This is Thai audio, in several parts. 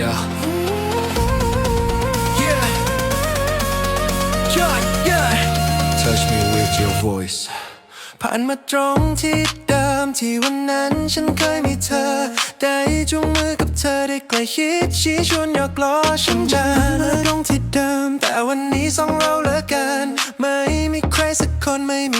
Yeah. Yeah. Yeah. Touch me with your voice. ผ่านมาตรงที่เดิมที่วันนั้นฉันเคยมีเธอ ได้จุงมือกับเธอได้ใกล้ชิดชี้ชวนหยอกล้อฉันจะมาตรงที่เดิม แต่วันนี้สองเราเหลือกันไม่มีใครสักคนไม่มี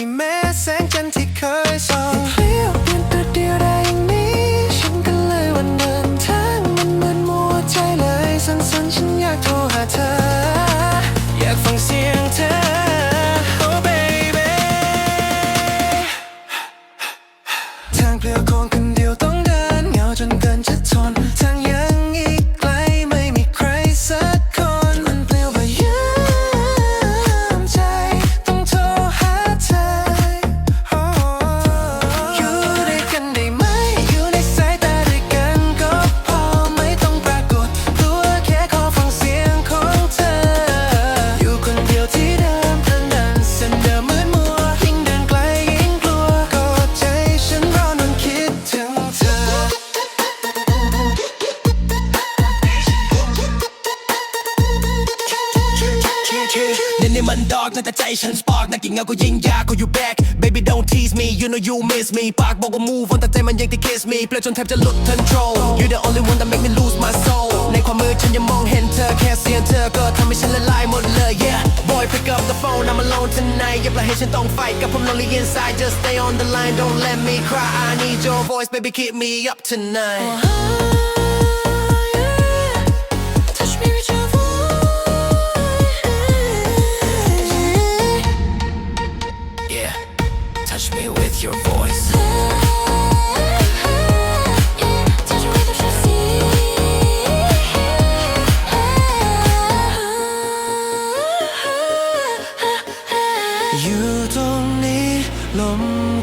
เน้นในมันดอกนั่นแต่ใจฉันสปาร์กนักกิ่งเงาก็ยิ่งยากก็อยู่ back baby don't tease me you know you miss me ปากบอกว่า move on แต่ใจมันยังติด kiss me เปลี่ยนจนแทบจะหลุด control you the only one that make me lose my soul ในความมืดฉันยังมองเห็นเธอแค่เสียงเธอก็ทำให้ฉันละลายหมดเลย yeah boy pick up the phone I'm alone tonight อย่าปล่อยให้ฉันต้อง fight กับผม lonely inside just stay on the line don't let me cry I need your voice baby keep me up tonight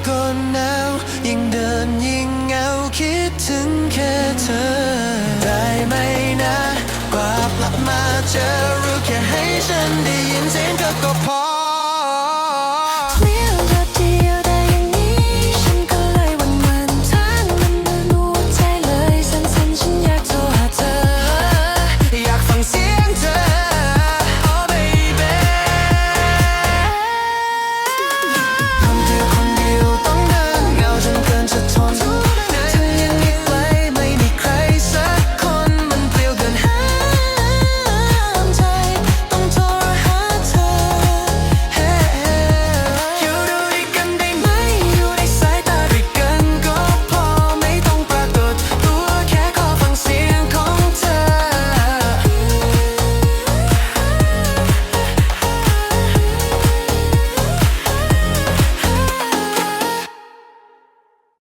ก็หนาวยิ่งเดินยิ่งเหงาคิดถึงแค่เธอ